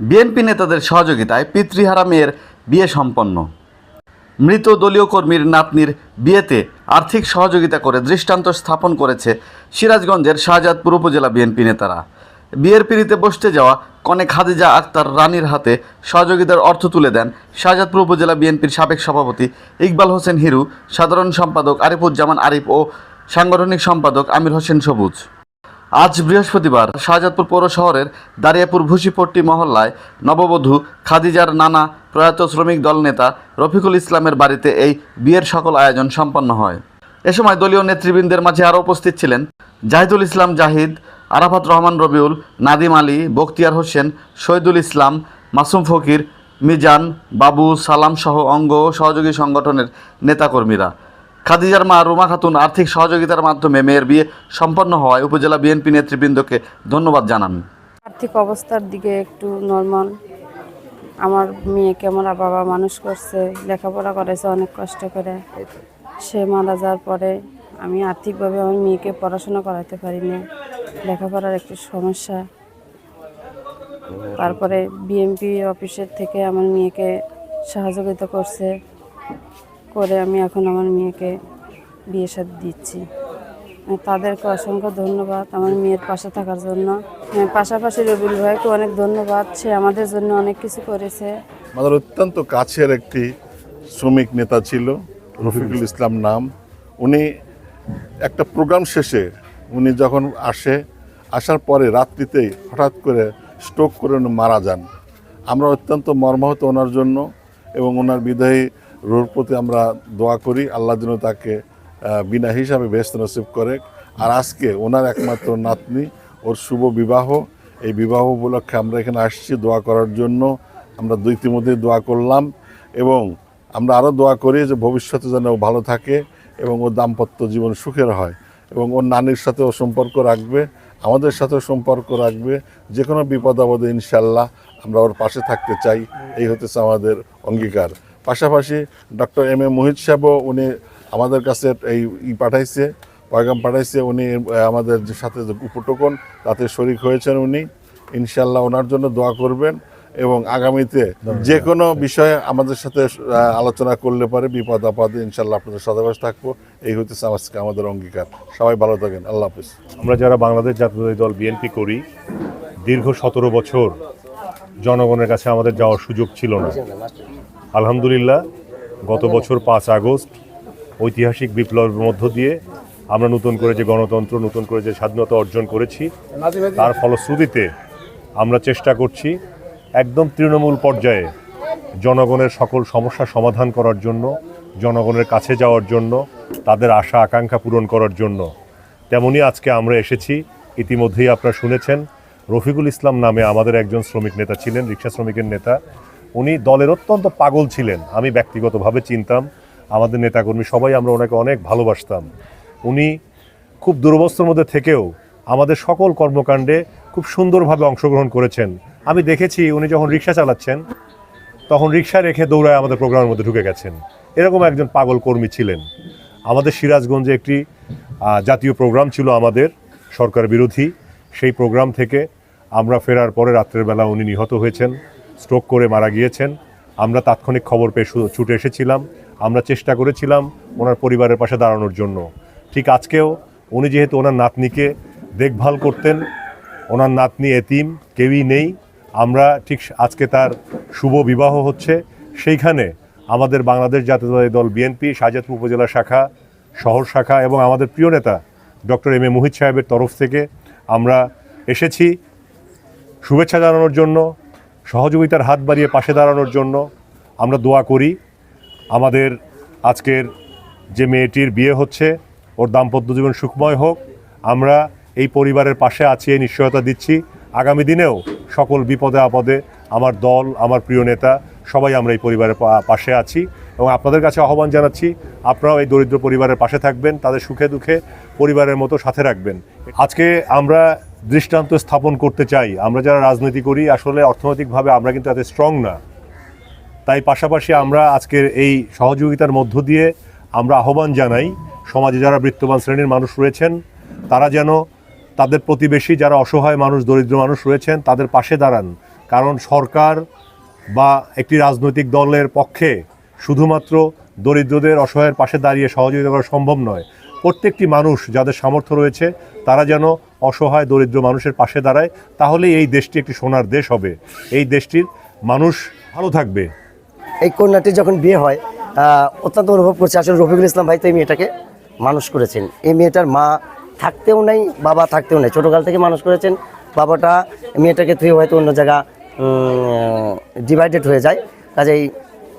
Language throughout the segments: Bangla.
বিএনপি নেতাদের সহযোগিতায় পিতৃহারা মেয়ের বিয়ে সম্পন্ন। মৃত দলীয় কর্মীর নাতনির বিয়েতে আর্থিক সহযোগিতা করে দৃষ্টান্ত স্থাপন করেছে সিরাজগঞ্জের শাহজাদপুর উপজেলা বিএনপি নেতারা। বিয়ের পিড়িতে বসতে যাওয়া কনে খাদিজা আক্তার রানীর হাতে সহযোগিতার অর্থ তুলে দেন শাহজাদপুর উপজেলা বিএনপির সাবেক সভাপতি ইকবাল হোসেন হিরু সাধারণ সম্পাদক আরিফুজ্জামান আরিফ ও সাংগঠনিক সম্পাদক আমির হোসেন সবুজ। আজ বৃহস্পতিবার শাহজাদপুর পৌর শহরের দারিয়াপুর ভুসিপট্টি মহল্লায় নববধূ খাদিজার নানা প্রয়াত শ্রমিক দল নেতা রফিকুল ইসলামের বাড়িতে এই বিয়ের সকল আয়োজন সম্পন্ন হয়। এ সময় দলীয় নেতৃবৃন্দের মাঝে আরও উপস্থিত ছিলেন জাহিদুল ইসলাম জাহিদ, আরাফাত রহমান রবিউল, নাদিম আলী, বখতিয়ার হোসেন, শহীদুল ইসলাম, মাসুম ফকির, মিজান, বাবু সালাম সহ অঙ্গ সহযোগী সংগঠনের নেতাকর্মীরা। খাদিজার মা রুমা খাতুন আর্থিক সহযোগিতার মাধ্যমে মেয়ের বিয়ে সম্পন্ন হওয়ায় উপজেলা বিএনপি নেতৃবৃন্দকে ধন্যবাদ জানান। আর্থিক অবস্থার দিকে একটু নর্মাল আমার মেয়েকে আমার বাবা মানুষ করছে, লেখাপড়া করেছে অনেক কষ্ট করে। সে মারা যাওয়ার পরে আমি আর্থিকভাবে আমার মেয়েকে পড়াশোনা করাতে পারিনি। লেখাপড়ার একটু সমস্যা। তারপরে বিএমপি অফিসের থেকে আমার মেয়েকে সহযোগিতা করছে। করে আমি এখন আমার মেয়েকে বিয়ে সাথে দিচ্ছি। তাদেরকে অসংখ্য ধন্যবাদ আমার মেয়ের পাশে থাকার জন্য। পাশাপাশি রবিউল ভাইকে অনেক ধন্যবাদ, সে আমাদের জন্য অনেক কিছু করেছে। আমাদের অত্যন্ত কাছের একটি শ্রমিক নেতা ছিল, রফিকুল ইসলাম নাম। উনি একটা প্রোগ্রাম শেষে উনি যখন আসে, আসার পরে রাত্রিতেই হঠাৎ করে স্ট্রোক করে উনি মারা যান। আমরা অত্যন্ত মর্মাহত ওনার জন্য এবং ওনার বিদায়ী রোর প্রতি আমরা দোয়া করি, আল্লাহ যেন তাকে বিনা হিসাবে ব্যস্ত নসিব করে। আর আজকে ওনার একমাত্র নাতনি, ওর শুভ বিবাহ। এই বিবাহ উপলক্ষে আমরা এখানে আসছি দোয়া করার জন্য। আমরা দুই ইতিমধ্যে দোয়া করলাম এবং আমরা আরও দোয়া করি যে ভবিষ্যতে যেন ও ভালো থাকে এবং ওর দাম্পত্য জীবন সুখের হয় এবং ওর নানির সাথেও সম্পর্ক রাখবে, আমাদের সাথেও সম্পর্ক রাখবে। যে কোনো বিপদ আপদে ইনশাল্লাহ আমরা ওর পাশে থাকতে চাই। এই হতেছে আমাদের অঙ্গীকার। পাশাপাশি ডক্টর এম এ মোহিত সাহেবও উনি আমাদের কাছে এই ই পাঠাইছে পয়গাম পাঠাইছে উনি আমাদের যে সাথে যে উপটোকন তাতে শরিক হয়েছেন উনি। ইনশাল্লাহ ওনার জন্য দোয়া করবেন এবং আগামীতে যে কোনো বিষয়ে আমাদের সাথে আলোচনা করলে পারে বিপদ আপদে ইনশাল্লাহ আপনাদের সদাবাস থাকব। এই হইতেছে আজকে আমাদের অঙ্গীকার। সবাই ভালো থাকেন আল্লাহ হাফিজ। আমরা যারা বাংলাদেশ জাতীয় দল বিএনপি করি দীর্ঘ সতেরো বছর জনগণের কাছে আমাদের যাওয়ার সুযোগ ছিল না। আলহামদুলিল্লাহ, গত বছর পাঁচ আগস্ট, ঐতিহাসিক বিপ্লবের মধ্য দিয়ে আমরা নতুন করে যে গণতন্ত্র, নতুন করে যে স্বাধীনতা অর্জন করেছি, তার ফলশ্রুতিতে আমরা চেষ্টা করছি একদম তৃণমূল পর্যায়ে জনগণের সকল সমস্যা সমাধান করার জন্য, জনগণের কাছে যাওয়ার জন্য, তাদের আশা, আকাঙ্ক্ষা পূরণ করার জন্য। তেমনি আজকে আমরা এসেছি, ইতিমধ্যেই আপনারা শুনেছেন, রফিকুল ইসলাম নামে আমাদের একজন শ্রমিক নেতা ছিলেন, রিক্সা শ্রমিকের নেতা। উনি দলের অত্যন্ত পাগল ছিলেন। আমি ব্যক্তিগতভাবে চিনতাম। আমাদের নেতাকর্মী সবাই আমরা ওনাকে অনেক ভালোবাসতাম। উনি খুব দুরবস্থার মধ্যে থেকেও আমাদের সকল কর্মকাণ্ডে খুব সুন্দরভাবে অংশগ্রহণ করেছেন। আমি দেখেছি উনি যখন রিক্সা চালাচ্ছেন, তখন রিক্সা রেখে দৌড়ায় আমাদের প্রোগ্রামের মধ্যে ঢুকে গেছেন। এরকম একজন পাগল কর্মী ছিলেন। আমাদের সিরাজগঞ্জে একটি জাতীয় প্রোগ্রাম ছিল আমাদের, সরকার বিরোধী। সেই প্রোগ্রাম থেকে আমরা ফেরার পরে রাত্রের বেলা উনি নিহত হয়েছেন। স্ট্রোক করে মারা গিয়েছেন। আমরা তাৎক্ষণিক খবর পেয়ে ছুটে এসেছিলাম। আমরা চেষ্টা করেছিলাম ওনার পরিবারের পাশে দাঁড়ানোর জন্য। ঠিক আজকেও উনি যেহেতু ওনার নাতনিকে দেখভাল করতেন, ওনার নাতনি এতিম, কেউই নেই। আমরা ঠিক আজকে তার শুভ বিবাহ হচ্ছে। সেইখানে আমাদের বাংলাদেশ জাতীয়তাবাদী দল বিএনপি, শাহজাদপুর উপজেলা শাখা, শহর শাখা এবং আমাদের প্রিয় নেতা ডক্টর এম এ মোহিত সাহেবের তরফ থেকে আমরা এসেছি। শুভেচ্ছা জানানোর জন্য সহযোগিতার হাত বাড়িয়ে পাশে দাঁড়ানোর জন্য আমরা দোয়া করি। আমাদের আজকের যে মেয়েটির বিয়ে হচ্ছে, ওর দাম্পত্য জীবন সুখময় হোক। আমরা এই পরিবারের পাশে আছি, এই নিশ্চয়তা দিচ্ছি। আগামী দিনেও সকল বিপদে আপদে আমার দল, আমার প্রিয় নেতা, সবাই আমরা এই পরিবারের পাশে আছি এবং আপনাদের কাছে আহ্বান জানাচ্ছি, আপনারাও এই দরিদ্র পরিবারের পাশে থাকবেন, তাদের সুখে দুঃখে পরিবারের মতো সাথে রাখবেন। আজকে আমরা দৃষ্টান্ত স্থাপন করতে চাই। আমরা যারা রাজনীতি করি, আসলে অর্থনৈতিকভাবে আমরা কিন্তু এত স্ট্রং না। তাই পাশাপাশি আমরা আজকের এই সহযোগিতার মধ্য দিয়ে আমরা আহ্বান জানাই, সমাজে যারা বৃত্তবান শ্রেণির মানুষ রয়েছেন, তারা যেন তাদের প্রতিবেশী যারা অসহায় মানুষ, দরিদ্র মানুষ রয়েছেন, তাদের পাশে দাঁড়ান। কারণ সরকার বা একটি রাজনৈতিক দলের পক্ষে শুধুমাত্র দরিদ্রদের অসহায়ের পাশে দাঁড়িয়ে সহযোগিতা করা সম্ভব নয়। প্রত্যেকটি মানুষ যাদের সামর্থ্য রয়েছে, তারা যেন অসহায় দরিদ্র মানুষের পাশে দাঁড়ায়, তাহলেই এই দেশটি একটি সোনার দেশ হবে। এই দেশটির মানুষ ভালো থাকবে। এই কন্যাটির যখন বিয়ে হয় অত্যন্ত অনুভব করছে। আসলে রফিকুল ইসলাম ভাই তো এই মেয়েটাকে মানুষ করেছেন। এই মেয়েটার মা থাকতেও নাই, বাবা থাকতেও নাই। ছোটোকাল থেকে মানুষ করেছেন। বাবাটা মেয়েটাকে থুয়ে হয়তো অন্য জায়গা ডিভাইডেড হয়ে যায়। কাজেই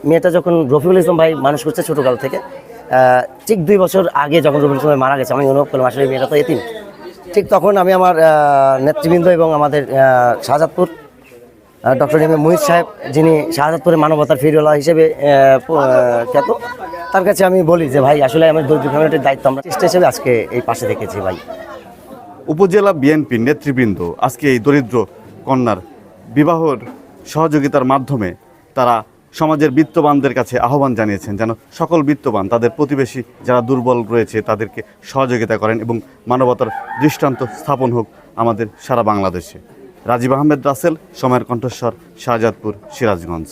মেয়েটা যখন রফিকুল ইসলাম ভাই মানুষ করছে ছোটোকাল থেকে ঠিক দুই বছর আগে যখন রফিকুল ইসলাম ভাই মারা গেছে, আমি অনুভব করলাম, আসলে মেয়েটা তো এতিম। ঠিক তখন আমি আমার নেতৃবৃন্দ এবং আমাদের Shahzadpur doctor M A Muhit সাহেব, যিনি শাহজাদপুরের মানবতার ফিরওয়ালা হিসেবে খ্যাত, তার কাছে আমি বলি যে, ভাই, আসলে আমার দরিদ্র ফ্যামিলিটির দায়িত্ব আমরা চেষ্টা হিসেবে আজকে এই পাশে দেখেছি, ভাই। উপজেলা বিএনপির নেতৃবৃন্দ আজকে এই দরিদ্র কন্যার বিবাহর সহযোগিতার মাধ্যমে তারা সমাজের বিত্তবানদের কাছে আহ্বান জানিয়েছেন যেন সকল বিত্তবান, তাদের প্রতিবেশী যারা দুর্বল রয়েছে, তাদেরকে সহযোগিতা করেন এবং মানবতার দৃষ্টান্ত স্থাপন হোক আমাদের সারা বাংলাদেশে। রাজীব আহমেদ রাসেল, সময়ের কণ্ঠস্বর, শাহজাদপুর, সিরাজগঞ্জ।